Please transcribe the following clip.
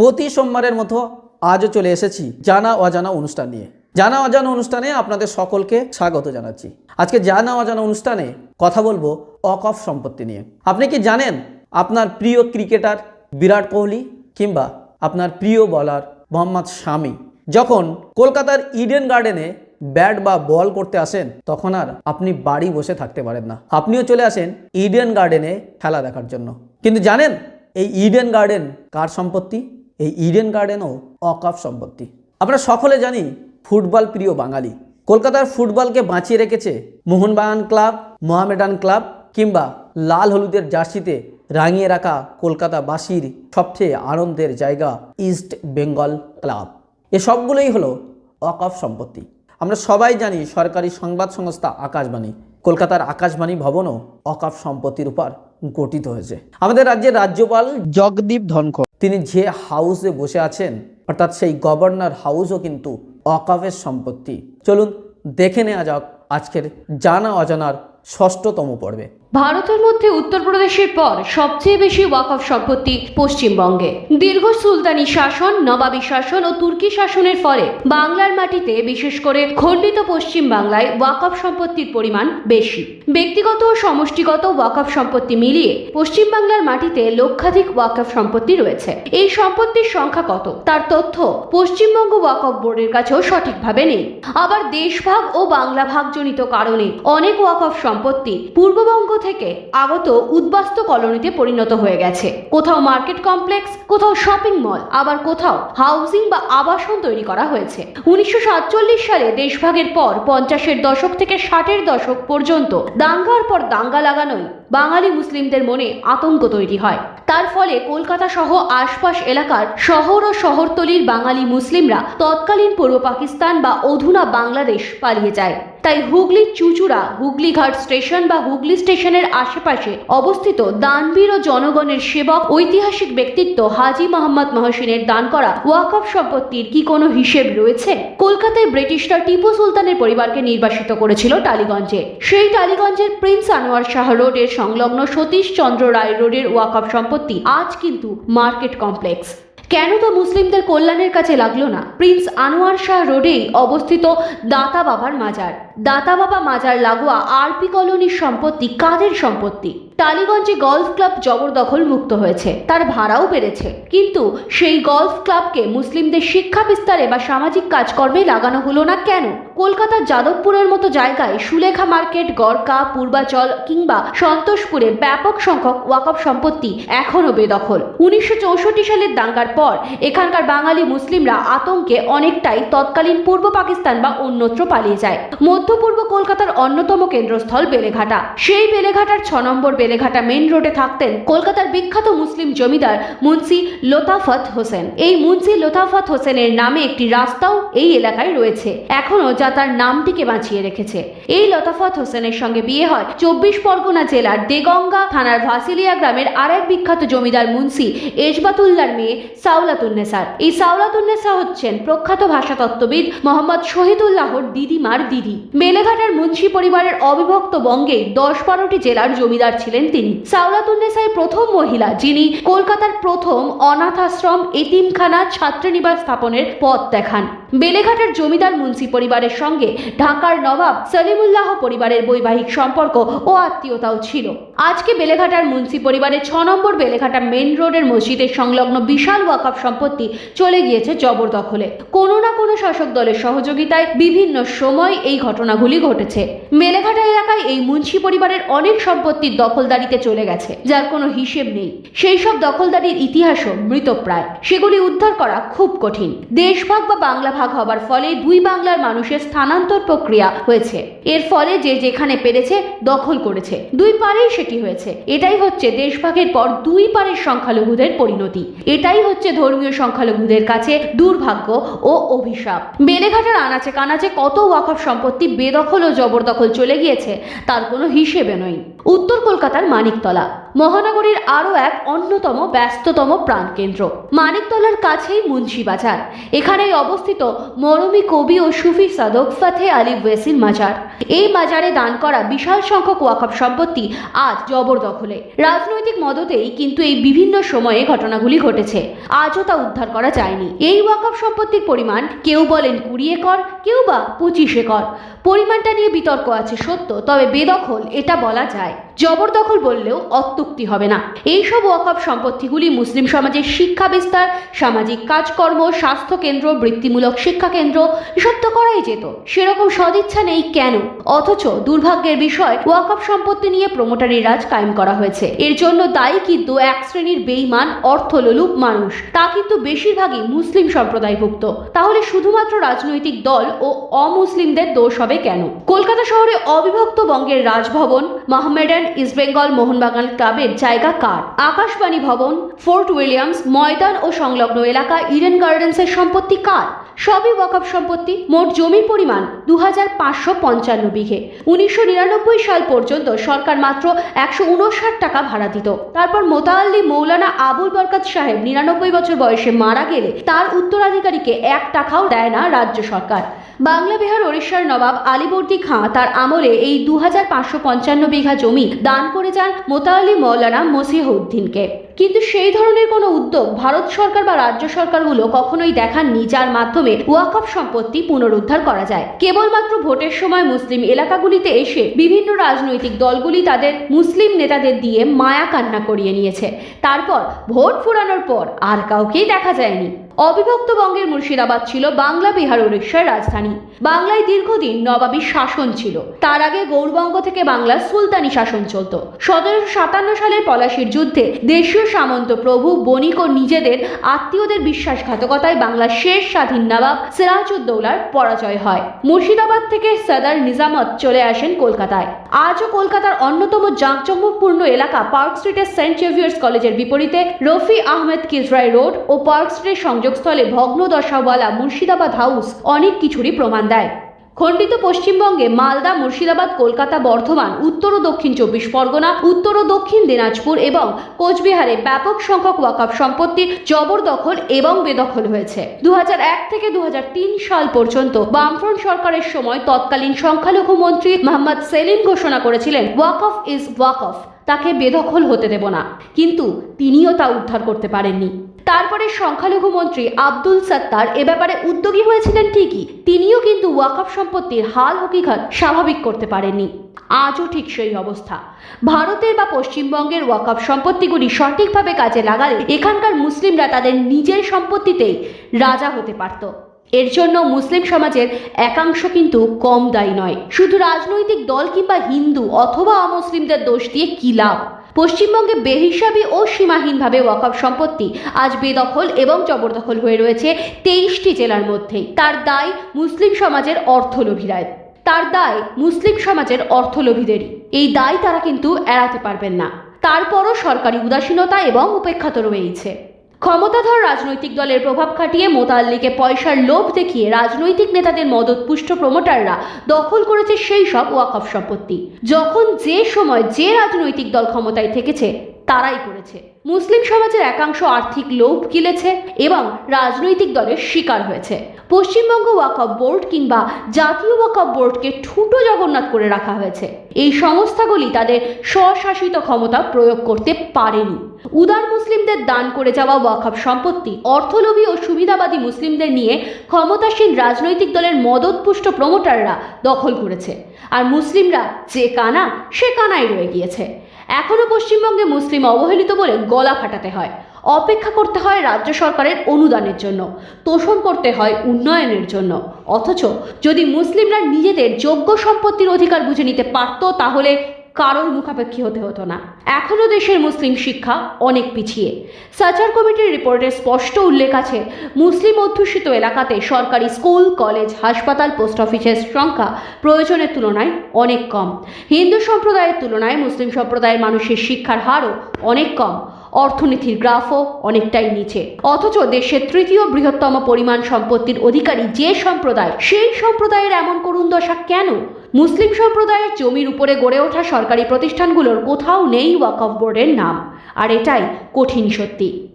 প্রতি সোমবারের মতো আজও চলে এসেছি জানা অজানা অনুষ্ঠান নিয়ে। জানা অজানা অনুষ্ঠানে আপনাদের সকলকে স্বাগত জানাচ্ছি। আজকে জানা অজানা অনুষ্ঠানে কথা বলব অকফ সম্পত্তি নিয়ে। আপনি কি জানেন আপনার প্রিয় ক্রিকেটার বিরাট কোহলি কিংবা আপনার প্রিয় বলার মোহাম্মদ শামি? যখন কলকাতার ইডেন গার্ডেনে ব্যাট বা বল করতে আসেন, তখন আর আপনি বাড়ি বসে থাকতে পারেন না। আপনিও চলে আসেন ইডেন গার্ডেনে খেলা দেখার জন্য। কিন্তু জানেন এই ইডেন গার্ডেন কার সম্পত্তি? এই ইডেন গার্ডেনও অকাপ সম্পত্তি। আমরা সকলে জানি ফুটবল প্রিয় বাঙালি। কলকাতার ফুটবলকে বাঁচিয়ে রেখেছে মোহনবাগান ক্লাব, মোহামেডান ক্লাব কিংবা লাল হলুদের জার্সিতে রাঙিয়ে রাখা কলকাতাবাসীর সবচেয়ে আনন্দের জায়গা ইস্ট বেঙ্গল ক্লাব। এ সবগুলোই হলো অকফ সম্পত্তি। আমরা সবাই জানি সরকারি সংবাদ সংস্থা আকাশবাণী। কলকাতার আকাশবাণী ভবনও অকাফ সম্পত্তির উপর গঠিত হয়েছে। আমাদের রাজ্যের রাজ্যপাল জগদীপ ধনখড়। তিনি যে হাউসে বসে আছেন, অর্থাৎ সেই গভর্নর হাউসও কিন্তু অকাফের সম্পত্তি। চলুন দেখে নেওয়া যাক আজকের জানা অজানার ষষ্ঠতম পর্বে। ভারতের মধ্যে উত্তরপ্রদেশের পর সবচেয়ে বেশি ওয়াকফ সম্পত্তি পশ্চিমবঙ্গে। দীর্ঘ সুলতানি শাসন, নবাবী শাসন ও তুর্কি শাসনের ফলে বাংলার মাটিতে, বিশেষ করে খণ্ডিত পশ্চিম বাংলায় ওয়াকফ সম্পত্তির পরিমাণ বেশি। ব্যক্তিগত ও সমষ্টিগত ওয়াকফ সম্পত্তি মিলিয়ে পশ্চিম বাংলার মাটিতে লক্ষাধিক ওয়াকফ সম্পত্তি রয়েছে। এই সম্পত্তির সংখ্যা কত? তার তথ্য পশ্চিমবঙ্গ ওয়াকফ বোর্ডের কাছেও সঠিকভাবে নেই। আবার দেশভাগ ও বাংলা ভাগজনিত কারণে অনেক ওয়াকফ সম্পত্তি পূর্ববঙ্গ থেকে আগত উদ্বাস্তু কলোনিতে পরিণত হয়ে গেছে। কোথাও মার্কেট কমপ্লেক্স, কোথাও শপিং মল, আবার কোথাও হাউজিং বা আবাসন তৈরি করা হয়েছে। উনিশশো সাতচল্লিশ সালে দেশভাগের পর পঞ্চাশের দশক থেকে ষাটের দশক পর্যন্ত দাঙ্গার পর দাঙ্গা লাগানোই বাঙালি মুসলিমদের মনে আতঙ্ক তৈরি হয়। তার ফলে কলকাতা সহ আশপাশ এলাকার শহর ও শহরতলির বাঙালি মুসলিমরা তৎকালীন পূর্ব পাকিস্তান বা অধুনা বাংলাদেশ পালিয়ে যায়। তাই হুগলির চুচুড়া, হুগলিঘাট স্টেশন বা হুগলি স্টেশনের আশেপাশে অবস্থিত দানবীর ও জনগণের সেবক, ঐতিহাসিক ব্যক্তিত্ব হাজি মোহাম্মদ মহসিনের দান করা ওয়াকফ সম্পত্তির কি কোনো হিসেব রয়েছে? কলকাতায় ব্রিটিশরা টিপু সুলতানের পরিবারকে নির্বাসিত করেছিল টালিগঞ্জে। সেই টালিগঞ্জের প্রিন্স আনোয়ার শাহ রোডের সংলগ্ন সতীশ চন্দ্র রায় রোডের ওয়াকফ সম্পত্তি আজ কিন্তু মার্কেট কমপ্লেক্স। কেন তা মুসলিমদের কল্যাণের কাছে লাগল না? প্রিন্স আনোয়ার শাহ রোডেই অবস্থিত দাতা বাবার মাজার। দাতা বাবা মাজার লাগোয়া আরপি কলোনির সম্পত্তি, কাদের সম্পত্তি? টালিগঞ্জে গলফ ক্লাব জবরদখল মুক্ত হয়েছে। তার ভাড়াও বেড়েছে। কিন্তু সেই গলফ ক্লাবকে মুসলিমদের শিক্ষা বিস্তারে বা সামাজিক কাজকর্মে লাগানো হলো না কেন? কলকাতার যাদবপুরের মতো জায়গায় সুলেখা মার্কেট, গড়কা, পূর্বাচল কিংবা সন্তোষপুরে ব্যাপক সংখ্যক ওয়াকফ সম্পত্তি এখনও বেদখল। উনিশশো চৌষট্টি সালের দাঙ্গার পর এখানকার বাঙালি মুসলিমরা আতঙ্কে অনেকটাই তৎকালীন পূর্ব পাকিস্তান বা অন্যত্র পালিয়ে যায়। মধ্য পূর্ব কলকাতার অন্যতম কেন্দ্রস্থল বেলেঘাটা। সেই বেলেঘাটার ছ নম্বর বেলেঘাটা মেন রোডে থাকতেন কলকাতার বিখ্যাত মুসলিম জমিদার মুন্সি লোতাফত হোসেন। এই মুন্সি লোতাফত হোসেনের নামে একটি রাস্তাও এই এলাকায় রয়েছে। এখনও যা তার নামটিকে বাঁচিয়ে রেখেছে। এই লতাফত হোসেনের সঙ্গে বিয়ে হয় চব্বিশ পরগনা জেলার দেগঙ্গা থানার ভাসিলিয়া গ্রামের আর এক বিখ্যাত জমিদার মুন্সি এজবাতুল্লার মেয়ে সাউলাতুন্নেসার এই সাউলাতুন্নেসা হচ্ছেন প্রখ্যাত ভাষাতত্ত্ববিদ মোহাম্মদ শহীদুল্লাহর দিদিমার দিদি। বেলেঘাটার মুন্সি পরিবারের অবিভক্ত বঙ্গে দশ বারোটি জেলার জমিদার ছিলেন তিনি। সাউলাতুন্নেসাই প্রথম মহিলা, যিনি কলকাতার প্রথম অনাথ আশ্রম এতিমখানা ছাত্রনিবাস স্থাপনের পথ দেখান। বেলেঘাটার জমিদার মুন্সি পরিবারের সঙ্গে ঢাকার নবাব সলিমুল্লাহ পরিবারের বৈবাহিক সম্পর্ক ও আত্মীয়তাও ছিল। আজকে বেলেঘাটার মুন্সি পরিবারের ছ নম্বর বেলেঘাটা মেন রোডের মসজিদের সংলগ্ন বিশাল ওয়াকফ সম্পত্তি চলে গিয়েছে জবরদখলে। কোনো না কোনো শাসক দলের সহযোগিতায় বিভিন্ন সময় এই ঘটনাগুলি ঘটেছে। বেলেঘাটা এলাকায় এই মুন্সি পরিবারের অনেক সম্পত্তির দখলদারিতে চলে গেছে, যার কোনো হিসেব নেই। সেই সব দখলদারির ইতিহাসও মৃতপ্রায়। সেগুলি উদ্ধার করা খুব কঠিন। দেশভাগ বা বাংলা ভাগ হবার ফলে দুই বাংলার মানুষের স্থানান্তর প্রক্রিয়া হয়েছে। এর ফলে যে যেখানে পেরেছে, দখল করেছে। দুই পারেই সেটি হয়েছে। এটাই হচ্ছে দেশভাগের পর দুই পারের সংখ্যালঘুদের পরিণতি। এটাই হচ্ছে ধর্মীয় সংখ্যালঘুদের কাছে দুর্ভাগ্য ও অভিশাপ। বেলেঘাটার আনাচে কানাচে কত ওয়াকফ সম্পত্তি বেদখল ও জবরদখল চলে গিয়েছে, তার কোনো হিসেবে নয়। উত্তর কলকাতার মানিকতলা। মহানগরীর আরও এক অন্যতম ব্যস্ততম প্রাণকেন্দ্র, মানিকতলার কাছেই মুন্সিবাজার এখানেই অবস্থিত মরমী কবি ও সুফি সাধক ফাতে আলী ওয়েসির মাজার। এই মাজারে দান করা বিশাল সংখ্যক ওয়াকফ সম্পত্তি আজ জবরদখলে। রাজনৈতিক মদতেই কিন্তু এই বিভিন্ন সময়ে ঘটনাগুলি ঘটেছে। আজও তা উদ্ধার করা যায়নি। এই ওয়াকফ সম্পত্তির পরিমাণ কেউ বলেন কুড়ি একর, কেউ বা পঁচিশ একর। পরিমাণটা নিয়ে বিতর্ক আছে সত্য, তবে বেদখল এটা বলা যায়। জবরদখল বললেও অত্যুক্তি হবে না। এইসব ওয়াকফ সম্পত্তিগুলি মুসলিম সমাজের শিক্ষা বিস্তার, সামাজিক কাজকর্ম স্বাস্থ্য কেন্দ্র বৃত্তিমূলক শিক্ষা কেন্দ্র এসব তো করাই যেত। সেরকম সদিচ্ছা নেই কেন? অথচ দুর্ভাগ্যের বিষয়, ওয়াকফ সম্পত্তি নিয়ে প্রমোটারি রাজ কায়েম করা হয়েছে। এর জন্য দায়ী কিন্তু এক শ্রেণির বেইমান অর্থলোলুপ মানুষ। তা কিন্তু বেশিরভাগই মুসলিম সম্প্রদায়ভুক্ত। তাহলে শুধুমাত্র রাজনৈতিক দল ও অমুসলিমদের দোষ হবে কেন? কলকাতা শহরে অবিভক্ত বঙ্গের রাজভবন, মোহামেডান, ইস্টবেঙ্গল, মোহনবাগান ক্লাবের জায়গা কার? আকাশবাণী ভবন, ফোর্ট উইলিয়ামস, ময়দান ও সংলগ্ন এলাকা ইডেন গার্ডেন্সের সম্পত্তি কার? সবই ওয়াকফ সম্পত্তি, মোট জমির পরিমাণ দু হাজার পাঁচশো পঞ্চান্ন বিঘে। উনিশশো নিরানব্বই সাল পর্যন্ত সরকার মাত্র একশো উনষাট টাকা ভাড়া দিত। তারপর মোতাল্লি মৌলানা আবুল বরকাত সাহেব নিরানব্বই বছর বয়সে মারা গেলে তার উত্তরাধিকারীকে এক টাকাও দেয় না রাজ্য সরকার। বাংলা বিহার, ওড়িশার নবাব আলীবর্দী খাঁ তার আমলে এই দু হাজার পাঁচশো পঞ্চান্ন বিঘা জমি দান করে যান মোতাল্লি মৌলানা মসিহউদ্দিনকে। কিন্তু সেই ধরনের কোনো উদ্যোগ ভারত সরকার বা রাজ্য সরকারগুলো কখনোই দেখাননি, যার মাধ্যমে ওয়াকফ সম্পত্তি পুনরুদ্ধার করা যায়। কেবলমাত্র ভোটের সময় মুসলিম এলাকাগুলিতে এসে বিভিন্ন রাজনৈতিক দলগুলি তাদের মুসলিম নেতাদের দিয়ে মায়া কান্না করিয়ে নিয়েছে। তারপর ভোট ফুরানোর পর আর কাউকেই দেখা যায়নি। অবিভক্ত বঙ্গের মুর্শিদাবাদ ছিল বাংলা, বিহার উড়িষ্যার রাজধানী। বাংলায় দীর্ঘদিন নবাবী শাসন ছিল। তার আগে গৌরবঙ্গ থেকে বাংলার সুলতানি শাসন চলত। সতেরোশো সাতান্ন সালের পলাশির যুদ্ধে দেশীয় সামন্ত প্রভু, বণিক ও নিজেদের আত্মীয়দের বিশ্বাসঘাতকতায় বাংলার শেষ স্বাধীন নবাব সিরাজউদ্দৌলার পরাজয় হয়। মুর্শিদাবাদ থেকে সদর নিজামত চলে আসেন কলকাতায়। আজও কলকাতার অন্যতম জাঁকজমকপূর্ণ এলাকা পার্ক স্ট্রিটের সেন্ট জেভিয়ার্স কলেজের বিপরীতে রফি আহমেদ কিজরাই রোড ও পার্ক স্ট্রিটের সংযোগস্থলে ভগ্ন দশাওয়ালা মুর্শিদাবাদ হাউস অনেক কিছুরই প্রমাণ দেয়। খণ্ডিত পশ্চিমবঙ্গে মালদা, মুর্শিদাবাদ, কলকাতা, বর্ধমান, উত্তর ও দক্ষিণ চব্বিশ পরগনা, উত্তর ও দক্ষিণ দিনাজপুর এবং কোচবিহারে ব্যাপক সংখ্যক ওয়াকফ সম্পত্তি জবরদখল এবং বেদখল হয়েছে। দু হাজার এক থেকে দু হাজার তিন সাল পর্যন্ত বামফ্রন্ট সরকারের সময় তৎকালীন সংখ্যালঘু মন্ত্রী মোহাম্মদ সেলিম ঘোষণা করেছিলেন ওয়াকফ ইজ ওয়াকফ তাকে বেদখল হতে দেব না। কিন্তু তিনিও তা উদ্ধার করতে পারেননি। তারপরে সংখ্যালঘু মন্ত্রী আব্দুল সত্তার এ ব্যাপারে উদ্যোগী হয়েছিলেন ঠিকই। তিনিও কিন্তু ওয়াকফ সম্পত্তির হাল হকিকত স্বাভাবিক করতে পারেননি। আজও ঠিক সেই অবস্থা। ভারতের বা পশ্চিমবঙ্গের ওয়াকফ সম্পত্তিগুলি সঠিকভাবে কাজে লাগালে এখানকার মুসলিমরা তাদের নিজের সম্পত্তিতেই রাজা হতে পারত। এর জন্য মুসলিম সমাজের একাংশ কিন্তু কম দায়ী নয়। শুধু রাজনৈতিক দল কিংবা হিন্দু অথবা অমুসলিমদের দোষ দিয়ে কী লাভ? পশ্চিমবঙ্গে বেহিসাবি ও সীমাহীনভাবে ওয়াকফ সম্পত্তি আজ বেদখল এবং জবরদখল হয়ে রয়েছে তেইশটি জেলার মধ্যেই। তার দায় মুসলিম সমাজের অর্থলোভীরায় তার দায় মুসলিম সমাজের অর্থলোভীদেরই। এই দায় তারা কিন্তু এড়াতে পারবেন না। তারপরও সরকারি উদাসীনতা এবং উপেক্ষা তো রয়েইছে ক্ষমতাধর রাজনৈতিক দলের প্রভাব খাটিয়ে মোতাল্লিকে পয়সার লোভ দেখিয়ে রাজনৈতিক নেতাদের মদতপুষ্ট প্রমোটাররা দখল করেছে সেই সব ওয়াকফ সম্পত্তি। যখন যে সময় যে রাজনৈতিক দল ক্ষমতায় থেকেছে তারাই করেছে। মুসলিম সমাজের একাংশ আর্থিক লোভ গিলেছে এবং রাজনৈতিক দলের শিকার হয়েছে। পশ্চিমবঙ্গ ওয়াকফ বোর্ড কিংবা জাতীয় ওয়াকফ বোর্ডকে ঠুটো জগন্নাথ করে রাখা হয়েছে। এই সংস্থাগুলি তাদের স্বশাসিত ক্ষমতা প্রয়োগ করতে পারেনি। উদার মুসলিমদের দান করে যাওয়া ওয়াকফ সম্পত্তি, অর্থলোভী ও সুবিধাবাদী মুসলিমদের নিয়ে ক্ষমতাসীন রাজনৈতিক দলের মদতপুষ্ট প্রমোটাররা দখল করেছে। আর মুসলিমরা যে কানা, সে কানাই রয়ে গিয়েছে। এখনও পশ্চিমবঙ্গে মুসলিম অবহেলিত বলে গলা ফাটাতে হয়। অপেক্ষা করতে হয় রাজ্য সরকারের অনুদানের জন্য, তোষণ করতে হয় উন্নয়নের জন্য। অথচ যদি মুসলিমরা নিজেদের যোগ্য সম্পত্তির অধিকার বুঝে নিতে পারত, তাহলে কারোর মুখাপেক্ষী হতে হতো না। এখনও দেশের মুসলিম শিক্ষা অনেক পিছিয়ে। সাচার কমিটির রিপোর্টে স্পষ্ট উল্লেখ আছে, মুসলিম অধ্যুষিত এলাকাতে সরকারি স্কুল, কলেজ, হাসপাতাল, পোস্ট অফিসের সংখ্যা প্রয়োজনের তুলনায় অনেক কম। হিন্দু সম্প্রদায়ের তুলনায় মুসলিম সম্প্রদায়ের মানুষের শিক্ষার হারও অনেক কম। অর্থনীতির গ্রাফও অনেকটাই নিচে। অথচ দেশের তৃতীয় বৃহত্তম পরিমাণ সম্পত্তির অধিকারী যে সম্প্রদায়, সেই সম্প্রদায়ের এমন করুণ দশা কেন মুসলিম সম্প্রদায়ের জমির উপরে গড়ে ওঠা সরকারি প্রতিষ্ঠানগুলোর কোথাও নেই ওয়াকফ বোর্ডের নাম। আর এটাই কঠিন সত্যি।